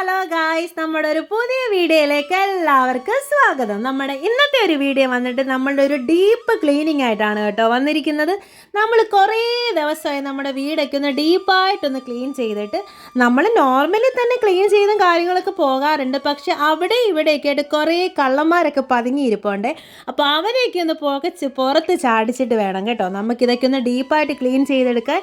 Hello guys നമ്മുടെ ഒരു പുതിയ വീഡിയോയിലേക്ക് എല്ലാവർക്കും സ്വാഗതം. നമ്മുടെ ഇന്നത്തെ ഒരു വീഡിയോ വന്നിട്ട് നമ്മളുടെ ഒരു ഡീപ്പ് ക്ലീനിങ് ആയിട്ടാണ് കേട്ടോ വന്നിരിക്കുന്നത്. നമ്മൾ കുറേ ദിവസമായി നമ്മുടെ വീടൊക്കെ ഒന്ന് ഡീപ്പായിട്ടൊന്ന് ക്ലീൻ ചെയ്തിട്ട് നമ്മൾ നോർമലി തന്നെ ക്ലീൻ ചെയ്തും കാര്യങ്ങളൊക്കെ പോകാറുണ്ട്. പക്ഷെ അവിടെ ഇവിടെയൊക്കെ ആയിട്ട് കുറേ കള്ളന്മാരൊക്കെ പതുങ്ങിയിരിപ്പുണ്ട്. അപ്പോൾ അവരെയൊക്കെ ഒന്ന് പുകച്ച് പുറത്ത് ചാടിച്ചിട്ട് വേണം കേട്ടോ. നമുക്കിതൊക്കെ ഒന്ന് ഡീപ്പായിട്ട് ക്ലീൻ ചെയ്തെടുക്കാൻ.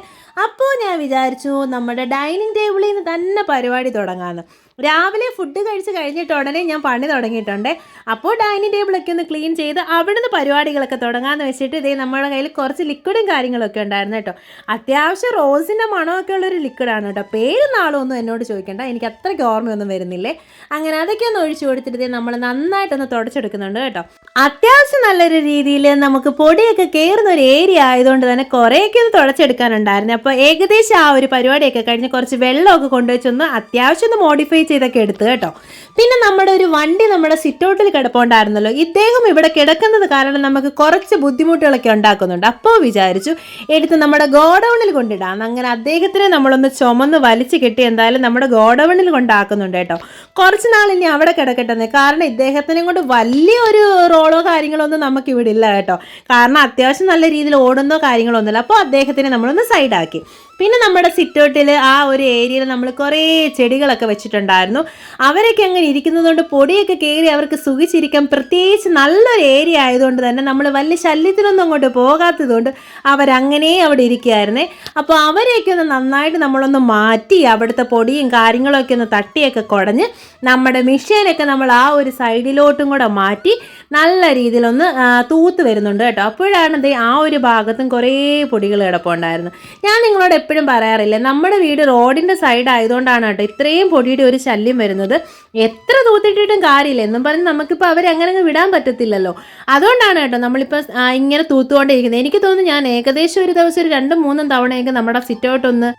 അപ്പോൾ ഞാൻ വിചാരിച്ചു നമ്മുടെ ഡൈനിങ് ടേബിളിൽ നിന്ന് തന്നെ പരിപാടി തുടങ്ങാമെന്ന് രാവിലെ ഫുഡ് കഴിച്ച് കഴിഞ്ഞിട്ട് ഉടനെ ഞാൻ പണി തുടങ്ങിയിട്ടുണ്ട്. അപ്പോൾ ഡൈനിങ് ടേബിളൊക്കെ ഒന്ന് ക്ലീൻ ചെയ്ത് അവിടുന്ന് പരിപാടികളൊക്കെ തുടങ്ങാമെന്ന് വെച്ചിട്ട് ഇതേ നമ്മുടെ കയ്യിൽ കുറച്ച് ലിക്വിഡും കാര്യങ്ങളൊക്കെ ഉണ്ടായിരുന്നു കേട്ടോ. അത്യാവശ്യം റോസിന്റെ മണമൊക്കെ ഉള്ളൊരു ലിക്വിഡാണ് കേട്ടോ. പേര് നാളൊന്നും എന്നോട് ചോദിക്കേണ്ട. എനിക്ക് അത്രയ്ക്ക് ഓർമ്മയൊന്നും വരുന്നില്ലേ? അങ്ങനെ അതൊക്കെ ഒന്ന് ഒഴിച്ചു കൊടുത്തിട്ട് നമ്മൾ നന്നായിട്ടൊന്ന് തുടച്ചെടുക്കുന്നുണ്ട് കേട്ടോ. അത്യാവശ്യം നല്ലൊരു രീതിയിൽ നമുക്ക് പൊടിയൊക്കെ കയറുന്ന ഒരു ഏരിയ ആയതുകൊണ്ട് തന്നെ കുറേയൊക്കെ ഒന്ന് തുടച്ചെടുക്കാനുണ്ടായിരുന്നു. അപ്പോൾ ഏകദേശം ആ ഒരു പരിപാടിയൊക്കെ കഴിഞ്ഞ് കുറച്ച് വെള്ളമൊക്കെ കൊണ്ടുവച്ചൊന്ന് അത്യാവശ്യം ഒന്ന് മോഡിഫൈ ചെയ്തൊക്കെ എടുത്ത് കേട്ടോ. പിന്നെ നമ്മുടെ ഒരു വണ്ടി നമ്മുടെ സിറ്റൗട്ടിൽ കിടപ്പുണ്ടായിരുന്നല്ലോ. ഇദ്ദേഹം ഇവിടെ കിടക്കുന്നത് കാരണം നമുക്ക് കുറച്ച് ബുദ്ധിമുട്ടുകളൊക്കെ ഉണ്ടാക്കുന്നുണ്ട്. അപ്പോൾ വിചാരിച്ചു എടുത്ത് നമ്മുടെ ഗോഡൗണിൽ കൊണ്ടിടാം. അങ്ങനെ അദ്ദേഹത്തിനെ നമ്മളൊന്ന് ചുമന്ന് വലിച്ചു കെട്ടി എന്തായാലും നമ്മുടെ ഗോഡൗണിൽ കൊണ്ടാക്കുന്നുണ്ട് കേട്ടോ. കുറച്ച് നാൾ ഇനി അവിടെ കിടക്കട്ടെന്ന് കാരണം ഇദ്ദേഹത്തിനെ കൊണ്ട് വലിയൊരു റോളോ കാര്യങ്ങളോ ഒന്നും നമുക്ക് ഇവിടെ ഇല്ല കേട്ടോ. കാരണം അത്യാവശ്യം നല്ല രീതിയിൽ ഓടുന്നോ കാര്യങ്ങളോ ഒന്നുമില്ല. അപ്പോൾ അദ്ദേഹത്തിനെ നമ്മളൊന്ന് സൈഡാക്കി പിന്നെ നമ്മുടെ സിറ്റൗട്ടിൽ ആ ഒരു ഏരിയയിൽ നമ്മൾ കുറേ ചെടികളൊക്കെ വെച്ചിട്ടുണ്ടായിരുന്നു. അവരൊക്കെ അങ്ങനെ ഇരിക്കുന്നതുകൊണ്ട് പൊടിയൊക്കെ കയറി അവർക്ക് സുഖിച്ചിരിക്കാൻ പ്രത്യേകിച്ച് നല്ലൊരു ഏരിയ ആയതുകൊണ്ട് തന്നെ നമ്മൾ വലിയ ശല്യത്തിനൊന്നും അങ്ങോട്ട് പോകാത്തതുകൊണ്ട് അവരങ്ങനെ അവിടെ ഇരിക്കുകയായിരുന്നേ അപ്പോൾ അവരെയൊക്കെ ഒന്ന് നന്നായിട്ട് നമ്മളൊന്ന് മാറ്റി അവിടുത്തെ പൊടിയും കാര്യങ്ങളൊക്കെ ഒന്ന് തട്ടിയൊക്കെ കുടഞ്ഞ് നമ്മുടെ മിഷീനൊക്കെ നമ്മൾ ആ ഒരു സൈഡിലോട്ടും കൂടെ മാറ്റി നല്ല രീതിയിലൊന്ന് തൂത്ത് വരുന്നുണ്ട് കേട്ടോ. അപ്പോഴാണ് ദേ ആ ഒരു ഭാഗത്തും കുറേ പൊടികൾ കിടപ്പുണ്ടായിരുന്നു ഞാൻ നിങ്ങളോട് എപ്പോഴും പറയാറില്ല നമ്മുടെ വീട് റോഡിന്റെ സൈഡ് ആയതുകൊണ്ടാണ് കേട്ടോ ഇത്രയും പൊടിയുടെ ഒരു ശല്യം വരുന്നത്. എത്ര തൂത്തിട്ടിട്ടും കാര്യമില്ല. എന്നും പറഞ്ഞ് നമുക്കിപ്പോൾ അവരെ അങ്ങനെ അങ്ങ് വിടാൻ പറ്റത്തില്ലല്ലോ. അതുകൊണ്ടാണ് കേട്ടോ നമ്മളിപ്പോൾ ഇങ്ങനെ തൂത്തുകൊണ്ടിരിക്കുന്നത്. എനിക്ക് തോന്നുന്നു ഞാൻ ഏകദേശം ഒരു ദിവസം ഒരു രണ്ടും മൂന്നും തവണയൊക്കെ നമ്മുടെ സിറ്റൗട്ടൊന്ന്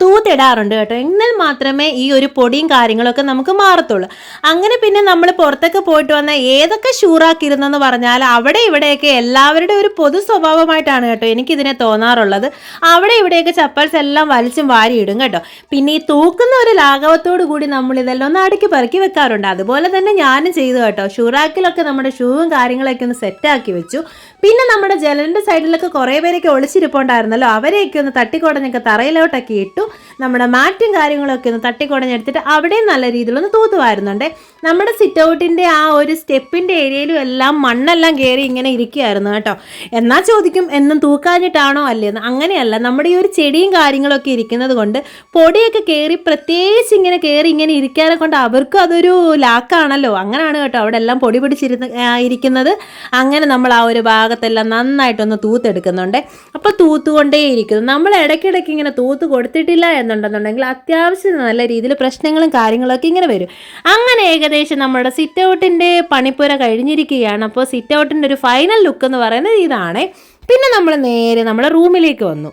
തൂത്തിടാറുണ്ട് കേട്ടോ. എന്നാൽ മാത്രമേ ഈ ഒരു പൊടിയും കാര്യങ്ങളൊക്കെ നമുക്ക് മാറത്തുള്ളൂ. അങ്ങനെ പിന്നെ നമ്മൾ പുറത്തൊക്കെ പോയിട്ട് വന്ന ഏതൊക്കെ ഷൂറാക്കിയിരുന്നെന്ന് പറഞ്ഞാൽ അവിടെ ഇവിടെയൊക്കെ എല്ലാവരുടെ ഒരു പൊതു സ്വഭാവമായിട്ടാണ് കേട്ടോ എനിക്കിതിനെ തോന്നാറുള്ളത്. അവിടെ ഇവിടെയൊക്കെ ചപ്പൽസ് എല്ലാം വലിച്ചും വാരിയിടും കേട്ടോ. പിന്നെ ഈ തൂക്കുന്ന ഒരു ലാഘവത്തോടു കൂടി നമ്മൾ ഇതെല്ലാം ഒന്ന് അടുക്കി പെറുക്കി വെക്കാറുണ്ട്. അതുപോലെ തന്നെ ഞാനും ചെയ്തു കേട്ടോ. ഷൂറാക്കിലൊക്കെ നമ്മുടെ ഷൂവും കാര്യങ്ങളൊക്കെ ഒന്ന് സെറ്റാക്കി വെച്ചു. പിന്നെ നമ്മുടെ ജലന്റെ സൈഡിലൊക്കെ കുറേ പേരൊക്കെ ഒളിച്ചിരിപ്പുണ്ടായിരുന്നല്ലോ. അവരെയൊക്കെ ഒന്ന് തട്ടിക്കുടഞ്ഞൊക്കെ തറയിലോട്ടൊക്കെ ഇട്ടു. നമ്മുടെ മാറ്റും കാര്യങ്ങളൊക്കെ ഒന്ന് തട്ടിക്കുടഞ്ഞെടുത്തിട്ട് അവിടെയും നല്ല രീതിയിലൊന്ന് തൂത്തുവായിരുന്നുണ്ട് നമ്മുടെ സിറ്റ് ഔട്ടിന്റെ ആ ഒരു സ്റ്റെപ്പിന്റെ ഏരിയയിലും എല്ലാം മണ്ണെല്ലാം കയറി ഇങ്ങനെ ഇരിക്കുകയായിരുന്നു കേട്ടോ. എന്നാൽ ചോദിക്കും? എന്നും തൂക്കാഞ്ഞിട്ടാണോ അല്ലേന്ന്? അങ്ങനെയല്ല. നമ്മുടെ ഈ ഒരു ചെടിയും കാര്യങ്ങളൊക്കെ ഇരിക്കുന്നത് കൊണ്ട് പൊടിയൊക്കെ കയറി പ്രത്യേകിച്ച് ഇങ്ങനെ കയറി ഇങ്ങനെ ഇരിക്കാനെ കൊണ്ട് അവർക്കും അതൊരു ലാക്കാണല്ലോ. അങ്ങനെയാണ് കേട്ടോ അവിടെ എല്ലാം പൊടി പിടിച്ചിരുന്ന് ഇരിക്കുന്നത്. അങ്ങനെ നമ്മൾ ആ ഒരു ഭാഗത്തെല്ലാം നന്നായിട്ടൊന്ന് തൂത്തെടുക്കുന്നുണ്ട്. അപ്പോൾ തൂത്തുകൊണ്ടേയിരിക്കുന്നു. നമ്മൾ ഇടയ്ക്കിടയ്ക്ക് ഇങ്ങനെ തൂത്ത് കൊടുത്തിട്ടില്ല എന്നുണ്ടെന്നുണ്ടെങ്കിൽ അത്യാവശ്യം നല്ല രീതിയിൽ പ്രശ്നങ്ങളും കാര്യങ്ങളൊക്കെ ഇങ്ങനെ വരും. അങ്ങനെ ഏകദേശം നമ്മുടെ സിറ്റ് ഔട്ടിന്റെ പണിപ്പുര കഴിഞ്ഞിരിക്കുകയാണ്. അപ്പോൾ സിറ്റ് ഔട്ടിന്റെ ഒരു ഫൈനൽ ലുക്ക് എന്ന് പറയുന്നത് ഇതാണ്. പിന്നെ നമ്മൾ നേരെ നമ്മുടെ റൂമിലേക്ക് വന്നു.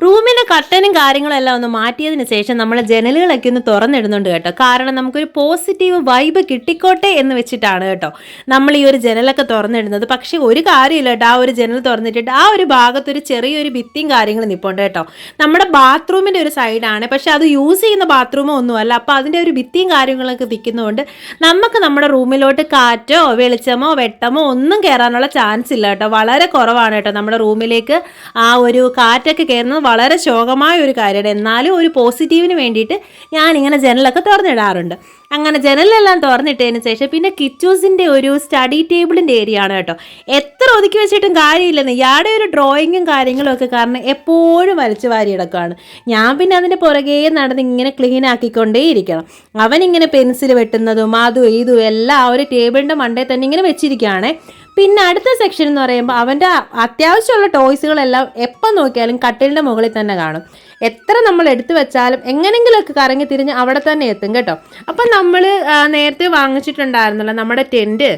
റൂമിന്റെ കട്ടനും കാര്യങ്ങളും എല്ലാം ഒന്ന് മാറ്റിയതിന് ശേഷം നമ്മൾ ജനലുകളൊക്കെ ഒന്ന് തുറന്നിടുന്നുണ്ട് കേട്ടോ. കാരണം നമുക്കൊരു പോസിറ്റീവ് വൈബ് കിട്ടിക്കോട്ടെ എന്ന് വെച്ചിട്ടാണ് കേട്ടോ നമ്മൾ ഈ ഒരു ജനലൊക്കെ തുറന്നിടുന്നത്. പക്ഷേ ഒരു കാര്യമില്ല കേട്ടോ. ആ ഒരു ജനൽ തുറന്നിട്ടിട്ട് ആ ഒരു ഭാഗത്തൊരു ചെറിയൊരു ഭിത്തിയും കാര്യങ്ങളും നിൽപ്പുണ്ട് കേട്ടോ. നമ്മുടെ ബാത്റൂമിന്റെ ഒരു സൈഡാണ് പക്ഷേ അത് യൂസ് ചെയ്യുന്ന ബാത്റൂമോ ഒന്നുമല്ല. അപ്പോൾ അതിന്റെ ഒരു ഭിത്തിയും കാര്യങ്ങളൊക്കെ നിൽക്കുന്നതുകൊണ്ട് നമുക്ക് നമ്മുടെ റൂമിലോട്ട് കാറ്റോ വെളിച്ചമോ വെട്ടമോ ഒന്നും കയറാനുള്ള ചാൻസ് ഇല്ല കേട്ടോ. വളരെ കുറവാണ് കേട്ടോ നമ്മുടെ റൂമിലേക്ക് ആ ഒരു കാറ്റൊക്കെ കയറുന്നത് വളരെ ശോകമായ ഒരു കാര്യമാണ്. എന്നാലും ഒരു പോസിറ്റീവിന് വേണ്ടിയിട്ട് ഞാനിങ്ങനെ ജനലൊക്കെ തുറന്നിടാറുണ്ട്. അങ്ങനെ ജനലെല്ലാം തുറന്നിട്ടതിന് ശേഷം പിന്നെ കിച്ചൂസിന്റെ ഒരു സ്റ്റഡി ടേബിളിന്റെ ഏരിയ ആണ് കേട്ടോ. എത്ര ഒതുക്കി വെച്ചിട്ടും കാര്യമില്ലെന്ന്. ഇയാളുടെ ഒരു ഡ്രോയിങ്ങും കാര്യങ്ങളും ഒക്കെ കാരണം എപ്പോഴും വലിച്ചു വാരി കിടക്കുകയാണ് ഞാൻ പിന്നെ അതിന്റെ പുറകെ നടന്ന് ഇങ്ങനെ ക്ലീൻ ആക്കിക്കൊണ്ടേ ഇരിക്കണം അവനിങ്ങനെ പെൻസിൽ വെട്ടുന്നതും അതും ഇതും എല്ലാം ആ ഒരു ടേബിളിന്റെ മണ്ടേ തന്നെ ഇങ്ങനെ വെച്ചിരിക്കുകയാണ്. പിന്നെ അടുത്ത സെക്ഷൻ എന്ന് പറയുമ്പോൾ അവന്റെ അത്യാവശ്യമുള്ള ടോയ്സുകളെല്ലാം എപ്പം നോക്കിയാലും കട്ടിലിന്റെ മുകളിൽ തന്നെ കാണും. എത്ര നമ്മൾ എടുത്തു വെച്ചാലും എങ്ങനെങ്കിലുമൊക്കെ കറങ്ങി തിരിഞ്ഞ് അവിടെ തന്നെ എത്തും കേട്ടോ. അപ്പം നമ്മൾ നേരത്തെ വാങ്ങിച്ചിട്ടുണ്ടായിരുന്നല്ലോ നമ്മുടെ ടെന്റ്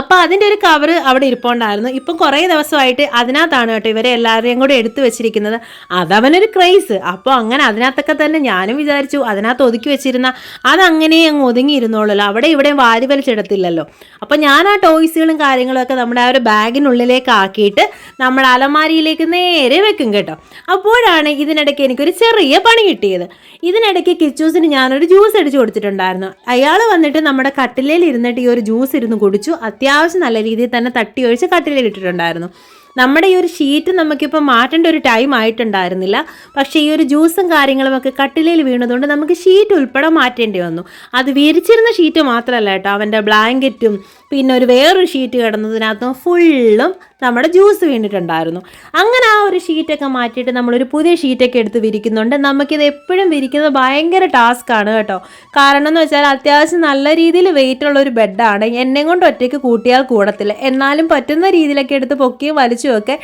അപ്പോൾ അതിന്റെ ഒരു കവർ അവിടെ ഇരിപ്പുണ്ടായിരുന്നു. ഇപ്പം കുറേ ദിവസമായിട്ട് അതിനകത്താണ് കേട്ടോ ഇവരെ എല്ലാവരെയും കൂടെ എടുത്തു വെച്ചിരിക്കുന്നത്. അതവനൊരു ക്രൈസ് അപ്പോൾ അങ്ങനെ അതിനകത്തൊക്കെ തന്നെ ഞാനും വിചാരിച്ചു അതിനകത്ത് ഒതുക്കി വെച്ചിരുന്ന അതങ്ങനെ അങ്ങ് ഒതുങ്ങിയിരുന്നോളല്ലോ. അവിടെ ഇവിടെ വാരി വലിച്ചിടത്തില്ലല്ലോ. അപ്പോൾ ഞാൻ ആ ടോയ്സുകളും കാര്യങ്ങളൊക്കെ നമ്മുടെ ആ ഒരു ബാഗിനുള്ളിലേക്ക് ആക്കിയിട്ട് നമ്മൾ അലമാരിയിലേക്ക് നേരെ വെക്കും കേട്ടോ. അപ്പോഴാണ് ഇതിനിടയ്ക്ക് എനിക്കൊരു ചെറിയ പണി കിട്ടിയത്. ഇതിനിടയ്ക്ക് കിച്ചൂസിന് ഞാനൊരു ജ്യൂസ് അടിച്ചു കൊടുത്തിട്ടുണ്ടായിരുന്നു. അയാൾ വന്നിട്ട് നമ്മുടെ കട്ടിലേൽ ഇരുന്നിട്ട് ഈ ഒരു ജ്യൂസ് ഇരുന്ന് കുടിച്ചു. നല്ല രീതിയിൽ തന്നെ തട്ടി ഒഴിച്ച് കട്ടിലിട്ടിട്ടുണ്ടായിരുന്നു നമ്മുടെ ഈ ഒരു ഷീറ്റ് നമുക്കിപ്പോൾ മാറ്റേണ്ട ഒരു ടൈം ആയിട്ടുണ്ടായിരുന്നില്ല. പക്ഷേ ഈ ഒരു ജ്യൂസും കാര്യങ്ങളും ഒക്കെ കട്ടിലയിൽ വീണതുകൊണ്ട് നമുക്ക് ഷീറ്റ് ഉൾപ്പെടെ മാറ്റേണ്ടി വന്നു. അത് വിരിച്ചിരുന്ന ഷീറ്റ് മാത്രമല്ല കേട്ടോ. അവന്റെ ബ്ലാങ്കറ്റും പിന്നെ ഒരു വേറൊരു ഷീറ്റ് കിടന്നതിനകത്തും ഫുള്ളും നമ്മുടെ ജ്യൂസ് വീണിട്ടുണ്ടായിരുന്നു. അങ്ങനെ ആ ഒരു ഷീറ്റൊക്കെ മാറ്റിയിട്ട് നമ്മളൊരു പുതിയ ഷീറ്റൊക്കെ എടുത്ത് വിരിക്കുന്നുണ്ട്. നമുക്കിത് എപ്പോഴും വിരിക്കുന്നത് ഭയങ്കര ടാസ്ക് ആണ് കേട്ടോ. കാരണം എന്ന് വെച്ചാൽ അത്യാവശ്യം നല്ല രീതിയിൽ വെയിറ്റ് ഉള്ള ഒരു ബെഡാണ് എന്നെ കൊണ്ട് ഒറ്റയ്ക്ക് കൂട്ടിയാൽ കൂടത്തില്ല. എന്നാലും പറ്റുന്ന രീതിയിലൊക്കെ എടുത്ത് പൊക്കിയും വലിച്ചും ഒക്കെ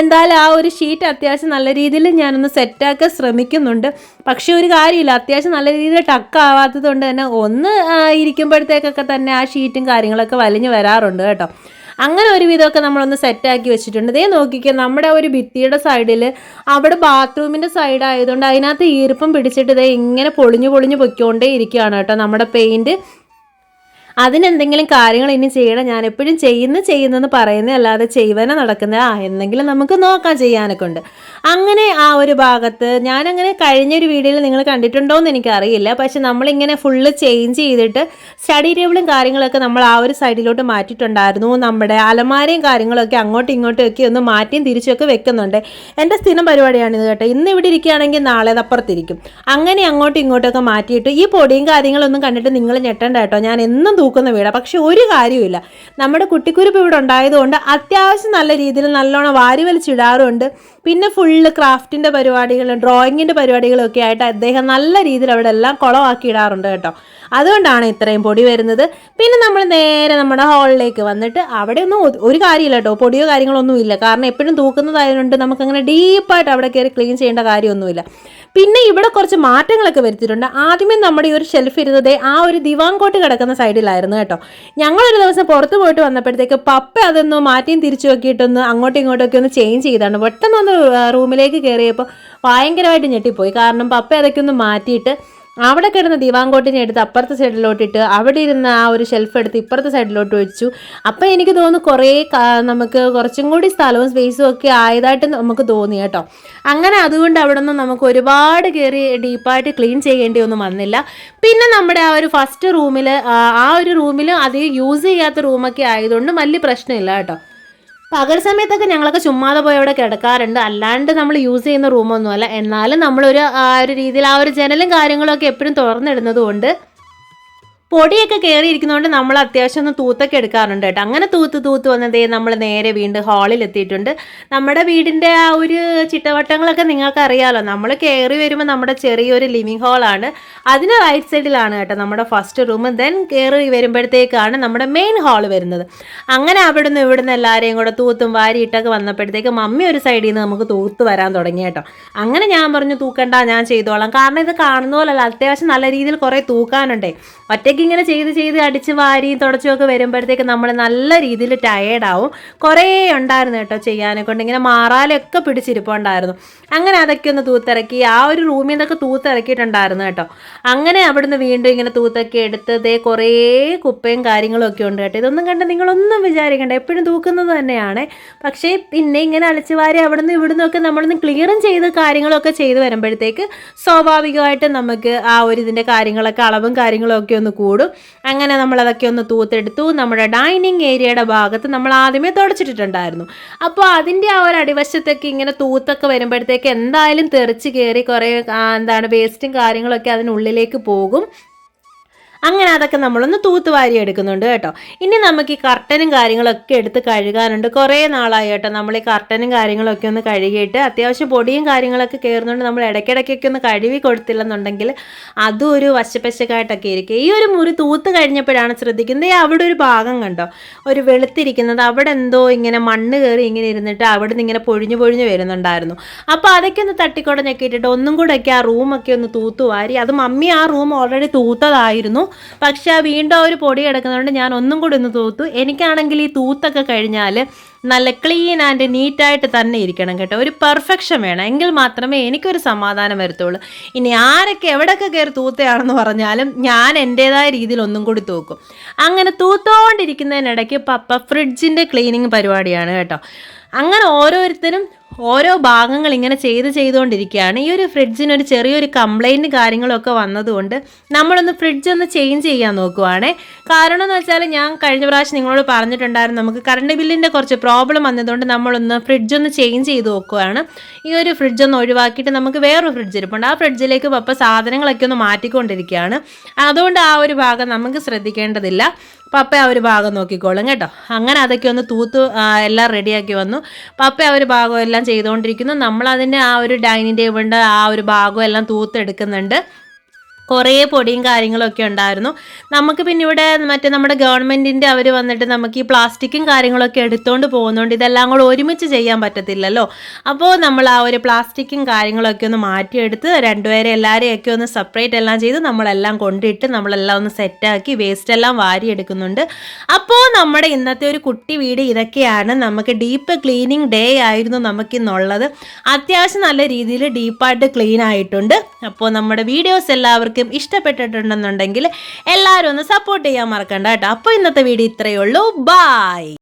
എന്തായാലും ആ ഒരു ഷീറ്റ് അത്യാവശ്യം നല്ല രീതിയിൽ ഞാനൊന്ന് സെറ്റാക്കാൻ ശ്രമിക്കുന്നുണ്ട്. പക്ഷേ ഒരു കാര്യമില്ല. അത്യാവശ്യം നല്ല രീതിയിൽ ടക്ക് ആവാത്തത് കൊണ്ട് തന്നെ ഒന്ന് ഇരിക്കുമ്പോഴത്തേക്കൊക്കെ തന്നെ ആ ഷീറ്റും കാര്യങ്ങളൊക്കെ വലിഞ്ഞു വരാറുണ്ട് കേട്ടോ. അങ്ങനെ ഒരു വിധമൊക്കെ നമ്മളൊന്ന് സെറ്റാക്കി വെച്ചിട്ടുണ്ട്. ഇതേ നോക്കിക്കുക നമ്മുടെ ഒരു ഭിത്തിയുടെ സൈഡിൽ അവിടെ ബാത്റൂമിന്റെ സൈഡ് ആയതുകൊണ്ട് അതിനകത്ത് ഈർപ്പം പിടിച്ചിട്ട് ഇതേ ഇങ്ങനെ പൊളിഞ്ഞു പൊളിഞ്ഞു പൊയ്ക്കൊണ്ടേ ഇരിക്കുകയാണ് കേട്ടോ നമ്മുടെ പെയിന്റ് അതിനെന്തെങ്കിലും കാര്യങ്ങൾ ഇനി ചെയ്യണം. ഞാൻ എപ്പോഴും ചെയ്യുന്ന ചെയ്യുന്നെന്ന് പറയുന്നത് അല്ലാതെ ചെയ്യുവന നടക്കുന്ന ആ എന്തെങ്കിലും നമുക്ക് നോക്കാം ചെയ്യാനൊക്കെ ഉണ്ട്. അങ്ങനെ ആ ഒരു ഭാഗത്ത് ഞാനങ്ങനെ കഴിഞ്ഞൊരു വീഡിയോയിൽ നിങ്ങൾ കണ്ടിട്ടുണ്ടോ എന്ന് എനിക്കറിയില്ല. പക്ഷെ നമ്മളിങ്ങനെ ഫുള്ള് ചേഞ്ച് ചെയ്തിട്ട് സ്റ്റഡി ടേബിളും കാര്യങ്ങളൊക്കെ നമ്മൾ ആ ഒരു സൈഡിലോട്ട് മാറ്റിയിട്ടുണ്ടായിരുന്നു. നമ്മുടെ അലമാരയും കാര്യങ്ങളൊക്കെ അങ്ങോട്ടും ഇങ്ങോട്ടും ഒക്കെ ഒന്ന് മാറ്റിയും തിരിച്ചൊക്കെ വെക്കുന്നുണ്ട്. എന്റെ സ്ഥിരം പരിപാടിയാണിത് കേട്ടോ. ഇന്ന് ഇവിടെ ഇരിക്കുകയാണെങ്കിൽ നാളെ അതപ്പുറത്തിരിക്കും അങ്ങനെ അങ്ങോട്ടും ഇങ്ങോട്ടും ഒക്കെ മാറ്റിയിട്ട് ഈ പൊടിയും കാര്യങ്ങളൊന്നും കണ്ടിട്ട് നിങ്ങൾ ഞെട്ടണ്ട കേട്ടോ. ഞാൻ എന്നും തൂക്കുന്ന വീടാണ് പക്ഷെ ഒരു കാര്യമില്ല നമ്മുടെ കുട്ടിക്കുരുപ്പ് ഇവിടെ ഉണ്ടായതുകൊണ്ട് അത്യാവശ്യം നല്ല രീതിയിൽ നല്ലോണം വാരി വലിച്ചിടാറുണ്ട്. പിന്നെ ഫുള്ള് ക്രാഫ്റ്റിന്റെ പരിപാടികളും ഡ്രോയിങ്ങിന്റെ പരിപാടികളും ഒക്കെ ആയിട്ട് അദ്ദേഹം നല്ല രീതിയിൽ അവിടെ എല്ലാം കുളമാക്കി ഇടാറുണ്ട് കേട്ടോ. അതുകൊണ്ടാണ് ഇത്രയും പൊടി വരുന്നത്. പിന്നെ നമ്മൾ നേരെ നമ്മുടെ ഹാളിലേക്ക് വന്നിട്ട് അവിടെ ഒന്നും ഒരു കാര്യമില്ല കേട്ടോ. പൊടിയോ കാര്യങ്ങളൊന്നും ഇല്ല. കാരണം എപ്പോഴും തൂക്കുന്നതായതുകൊണ്ട് നമുക്കങ്ങനെ ഡീപ്പായിട്ട് അവിടെ കയറി ക്ലീൻ ചെയ്യേണ്ട കാര്യമൊന്നുമില്ല. പിന്നെ ഇവിടെ കുറച്ച് മാറ്റങ്ങളൊക്കെ വരുത്തിയിട്ടുണ്ട്. ആദ്യമേ നമ്മുടെ ഈ ഒരു ഷെൽഫ് ഇരുന്നത് ആ ഒരു ദിവാങ്കോട്ട് കിടക്കുന്ന സൈഡിലായിരുന്നു കേട്ടോ. ഞങ്ങളൊരു ദിവസം പുറത്ത് പോയിട്ട് വന്നപ്പോഴത്തേക്ക് പപ്പ അതൊന്ന് മാറ്റിയും തിരിച്ചു നോക്കിയിട്ടൊന്ന് അങ്ങോട്ടും ഇങ്ങോട്ടും ഒക്കെ ഒന്ന് ചേഞ്ച് ചെയ്താണ്. പെട്ടെന്ന് ഒന്ന് റൂമിലേക്ക് കയറിയപ്പോൾ ഭയങ്കരമായിട്ട് ഞെട്ടിപ്പോയി. കാരണം പപ്പ അതൊക്കെ ഒന്ന് മാറ്റിയിട്ട് അവിടെ കിടന്ന ദിവാങ്കോട്ടിനെ എടുത്ത് അപ്പുറത്തെ സൈഡിലോട്ടിട്ട് അവിടെ ഇരുന്ന ആ ഒരു ഷെൽഫ് എടുത്ത് ഇപ്പുറത്തെ സൈഡിലോട്ട് വെച്ചു അപ്പം എനിക്ക് തോന്നുന്നു കുറേ നമുക്ക് കുറച്ചും കൂടി സ്ഥലവും സ്പേസും ഒക്കെ ആയതായിട്ട് നമുക്ക് തോന്നി കേട്ടോ. അങ്ങനെ അതുകൊണ്ട് അവിടെ നിന്ന് നമുക്ക് ഒരുപാട് കയറി ഡീപ്പായിട്ട് ക്ലീൻ ചെയ്യേണ്ടി ഒന്നും വന്നില്ല. പിന്നെ നമ്മുടെ ആ ഒരു ഫസ്റ്റ് റൂമിൽ ആ ഒരു റൂമിൽ അധികം യൂസ് ചെയ്യാത്ത റൂമൊക്കെ ആയതുകൊണ്ട് വലിയ പ്രശ്നമില്ല കേട്ടോ. പകൽ സമയത്തൊക്കെ ഞങ്ങളൊക്കെ ചുമ്മാതെ പോയി അവിടെ കിടക്കാറുണ്ട്. അല്ലാണ്ട് നമ്മൾ യൂസ് ചെയ്യുന്ന റൂമൊന്നുമല്ല എന്നാലും നമ്മളൊരു ആ ഒരു രീതിയിൽ ആ ഒരു ജനലും കാര്യങ്ങളൊക്കെ എപ്പോഴും തുറന്നിടുന്നത് കൊണ്ട് പൊടിയൊക്കെ കയറിയിരിക്കുന്നതുകൊണ്ട് നമ്മൾ അത്യാവശ്യം ഒന്ന് തൂത്തൊക്കെ എടുക്കാറുണ്ട് കേട്ടോ. അങ്ങനെ തൂത്ത് തൂത്ത് വന്നതേ നമ്മൾ നേരെ വീണ്ടും ഹാളിൽ എത്തിയിട്ടുണ്ട്. നമ്മുടെ വീടിന്റെ ആ ഒരു ചിട്ടവട്ടങ്ങളൊക്കെ നിങ്ങൾക്ക് അറിയാലോ നമ്മൾ കയറി വരുമ്പോൾ നമ്മുടെ ചെറിയൊരു ലിവിങ് ഹാളാണ് അതിന് റൈറ്റ് സൈഡിലാണ് കേട്ടോ നമ്മുടെ ഫസ്റ്റ് റൂം ദെൻ കയറി വരുമ്പോഴത്തേക്കാണ് നമ്മുടെ മെയിൻ ഹാൾ വരുന്നത്. അങ്ങനെ അവിടുന്ന് ഇവിടുന്ന് എല്ലാവരെയും കൂടെ തൂത്തും വാരിയിട്ടൊക്കെ വന്നപ്പോഴത്തേക്ക് മമ്മി ഒരു സൈഡിൽ നിന്ന് നമുക്ക് തൂത്ത് വരാൻ തുടങ്ങി കേട്ടോ. അങ്ങനെ ഞാൻ പറഞ്ഞു തൂക്കണ്ട ഞാൻ ചെയ്തോളാം. കാരണം ഇത് കാണുന്ന പോലല്ല. അത്യാവശ്യം നല്ല രീതിയിൽ കുറേ തൂക്കാനുണ്ടേ. ഒറ്റയ്ക്ക് ഇങ്ങനെ ചെയ്ത് ചെയ്ത് അടിച്ച് വാരിയും തുടച്ചുമൊക്കെ വരുമ്പോഴത്തേക്ക് നമ്മൾ നല്ല രീതിയിൽ ടയേർഡാവും കുറേ ഉണ്ടായിരുന്നു കേട്ടോ ചെയ്യാനെ കൊണ്ട്. ഇങ്ങനെ മാറാലൊക്കെ പിടിച്ചിരിപ്പുണ്ടായിരുന്നു. അങ്ങനെ അതൊക്കെ ഒന്ന് തൂത്തിറക്കി. ആ ഒരു റൂമിൽ നിന്നൊക്കെ തൂത്തിറക്കിയിട്ടുണ്ടായിരുന്നു കേട്ടോ. അങ്ങനെ അവിടുന്ന് വീണ്ടും ഇങ്ങനെ തൂത്തൊക്കെ എടുത്ത് ദേ കുറേ കുപ്പയും കാര്യങ്ങളും ഒക്കെ ഉണ്ട് കേട്ടോ. ഇതൊന്നും കണ്ട് നിങ്ങളൊന്നും വിചാരിക്കണ്ട. എപ്പോഴും തൂക്കുന്നത് തന്നെയാണ്. പക്ഷേ പിന്നെ ഇങ്ങനെ അലച്ചു വാരി അവിടുന്ന് ഇവിടുന്ന് ഒക്കെ നമ്മളൊന്ന് ക്ലിയറും ചെയ്ത് കാര്യങ്ങളൊക്കെ ചെയ്ത് വരുമ്പോഴത്തേക്ക് സ്വാഭാവികമായിട്ടും നമുക്ക് ആ ഒരു ഇതിന്റെ കാര്യങ്ങളൊക്കെ അളവും കാര്യങ്ങളും ഒക്കെ ഒന്ന് കൂടും. അങ്ങനെ നമ്മളതൊക്കെ ഒന്ന് തൂത്തെടുത്തു. നമ്മുടെ ഡൈനിങ് ഏരിയയുടെ ഭാഗത്ത് നമ്മൾ ആദ്യമേ തുടച്ചിട്ടിട്ടുണ്ടായിരുന്നു. അപ്പോൾ അതിന്റെ ആ ഒരു അടിവശത്തൊക്കെ ഇങ്ങനെ തൂത്തൊക്കെ വരുമ്പോഴത്തേക്ക് എന്തായാലും തെറിച്ച് കയറി കുറേ എന്താണ് വേസ്റ്റും കാര്യങ്ങളൊക്കെ അതിനുള്ളിലേക്ക് പോകും. അങ്ങനെ അതൊക്കെ നമ്മളൊന്ന് തൂത്തുവാരി എടുക്കുന്നുണ്ട് കേട്ടോ. ഇനി നമുക്ക് ഈ കർട്ടനും കാര്യങ്ങളൊക്കെ എടുത്ത് കഴുകാനുണ്ട്. കുറേ നാളായി കേട്ടോ. നമ്മൾ ഈ കർട്ടനും കാര്യങ്ങളൊക്കെ ഒന്ന് കഴുകിയിട്ട് അത്യാവശ്യം പൊടിയും കാര്യങ്ങളൊക്കെ കയറുന്നുണ്ട്. നമ്മൾ ഇടയ്ക്കിടയ്ക്കൊക്കെ ഒന്ന് കഴുകി കൊടുത്തില്ലെന്നുണ്ടെങ്കിൽ അതും ഒരു വശപ്പശക്കായിട്ടൊക്കെ ഇരിക്കും. ഈ ഒരു മുറി തൂത്ത് കഴിഞ്ഞപ്പോഴാണ് ശ്രദ്ധിക്കുന്നത്. ഈ അവിടെ ഒരു ഭാഗം കണ്ടോ? ഒരു വെളുത്തിരിക്കുന്നത്. അവിടെ എന്തോ ഇങ്ങനെ മണ്ണ് കയറി ഇങ്ങനെ ഇരുന്നിട്ട് അവിടെ നിന്ന് ഇങ്ങനെ പൊഴിഞ്ഞു പൊഴിഞ്ഞു വരുന്നുണ്ടായിരുന്നു. അപ്പോൾ അതൊക്കെ ഒന്ന് തട്ടിക്കൊടഞ്ഞൊക്കെ ഇട്ടിട്ട് ഒന്നും കൂടെ ഒക്കെ ആ റൂമൊക്കെ ഒന്ന് തൂത്തുവാരി അത് മമ്മി ആ റൂം ഓൾറെഡി തൂത്തതായിരുന്നു. പക്ഷേ വീണ്ടും ആ ഒരു പൊടി കിടക്കുന്നതുകൊണ്ട് ഞാൻ ഒന്നും കൂടി ഒന്ന് തൂത്തു. എനിക്കാണെങ്കിൽ ഈ തൂത്തൊക്കെ കഴിഞ്ഞാൽ നല്ല ക്ലീൻ ആൻഡ് നീറ്റായിട്ട് തന്നെ ഇരിക്കണം കേട്ടോ. ഒരു പെർഫെക്ഷൻ വേണം. എങ്കിൽ മാത്രമേ എനിക്കൊരു സമാധാനം വരത്തുള്ളൂ. ഇനി ആരൊക്കെ എവിടെയൊക്കെ കയറി തൂത്തയാണെന്ന് പറഞ്ഞാലും ഞാൻ എന്റേതായ രീതിയിൽ ഒന്നും കൂടി തൂക്കും. അങ്ങനെ തൂത്തോണ്ടിരിക്കുന്നതിനിടയ്ക്ക് പപ്പ ഫ്രിഡ്ജിന്റെ ക്ലീനിങ് പരിപാടിയാണ് കേട്ടോ. അങ്ങനെ ഓരോരുത്തരും ഓരോ ഭാഗങ്ങൾ ഇങ്ങനെ ചെയ്ത് ചെയ്തുകൊണ്ടിരിക്കുകയാണ്. ഈ ഒരു ഫ്രിഡ്ജിന് ഒരു ചെറിയൊരു കംപ്ലൈന്റ് കാര്യങ്ങളൊക്കെ വന്നതുകൊണ്ട് നമ്മളൊന്ന് ഫ്രിഡ്ജ് ഒന്ന് ചേഞ്ച് ചെയ്യാൻ നോക്കുവാണേ. കാരണം എന്ന് വെച്ചാൽ ഞാൻ കഴിഞ്ഞ പ്രാവശ്യം നിങ്ങളോട് പറഞ്ഞിട്ടുണ്ടായിരുന്നു നമുക്ക് കറണ്ട് ബില്ലിന്റെ കുറച്ച് പ്രോബ്ലം വന്നതുകൊണ്ട് നമ്മളൊന്ന് ഫ്രിഡ്ജ് ഒന്ന് ചേഞ്ച് ചെയ്ത് നോക്കുവാണ്. ഈ ഒരു ഫ്രിഡ്ജ് ഒന്ന് ഒഴിവാക്കിയിട്ട് നമുക്ക് വേറൊരു ഫ്രിഡ്ജ് ഇരിപ്പുണ്ട്. ആ ഫ്രിഡ്ജിലേക്ക് പപ്പ സാധനങ്ങളൊക്കെ ഒന്ന് മാറ്റിക്കൊണ്ടിരിക്കുകയാണ്. അതുകൊണ്ട് ആ ഒരു ഭാഗം നമുക്ക് ശ്രദ്ധിക്കേണ്ടതില്ല. പപ്പ ആ ഒരു ഭാഗം നോക്കിക്കോളും കേട്ടോ. അങ്ങനെ അതൊക്കെ ഒന്ന് തൂത്ത് എല്ലാം റെഡിയാക്കി വന്നു. പപ്പ ആ ഒരു ഭാഗം എല്ലാം ചെയ്തുകൊണ്ടിരിക്കുന്നു. നമ്മളതിന്റെ ആ ഒരു ഡൈനിങ് ടേബിളിന്റെ ആ ഒരു ഭാഗം എല്ലാം തൂത്തെടുക്കുന്നുണ്ട്. കുറേ പൊടിയും കാര്യങ്ങളൊക്കെ ഉണ്ടായിരുന്നു. നമുക്ക് പിന്നെ ഇവിടെ മറ്റേ നമ്മുടെ ഗവൺമെന്റിന്റെ അവർ വന്നിട്ട് നമുക്ക് ഈ പ്ലാസ്റ്റിക്കും കാര്യങ്ങളൊക്കെ എടുത്തുകൊണ്ട് പോകുന്നതുകൊണ്ട് ഇതെല്ലാം കൂടെ ഒരുമിച്ച് ചെയ്യാൻ പറ്റത്തില്ലല്ലോ. അപ്പോൾ നമ്മൾ ആ ഒരു പ്ലാസ്റ്റിക്കും കാര്യങ്ങളൊക്കെ ഒന്ന് മാറ്റിയെടുത്ത് രണ്ടുപേരെ എല്ലാവരെയൊക്കെ ഒന്ന് സെപ്പറേറ്റ് എല്ലാം ചെയ്ത് നമ്മളെല്ലാം കൊണ്ടിട്ട് നമ്മളെല്ലാം ഒന്ന് സെറ്റാക്കി വേസ്റ്റ് എല്ലാം വാരിയെടുക്കുന്നുണ്ട്. അപ്പോൾ നമ്മുടെ ഇന്നത്തെ ഒരു കുട്ടി വീട് ഇതൊക്കെയാണ് നമുക്ക് ഡീപ്പ് ക്ലീനിങ് ഡേ ആയിരുന്നു നമുക്കിന്നുള്ളത്. അത്യാവശ്യം നല്ല രീതിയിൽ ഡീപ്പായിട്ട് ക്ലീൻ ആയിട്ടുണ്ട്. അപ്പോൾ നമ്മുടെ വീഡിയോസ് എല്ലാവർക്കും ഇഷ്ടപ്പെട്ടിട്ടുണ്ടെന്നുണ്ടെങ്കിൽ എല്ലാവരും ഒന്ന് സപ്പോർട്ട് ചെയ്യാൻ മറക്കണ്ട കേട്ടോ. അപ്പോൾ ഇന്നത്തെ വീഡിയോ ഇത്രയേ ഉള്ളൂ. ബായ്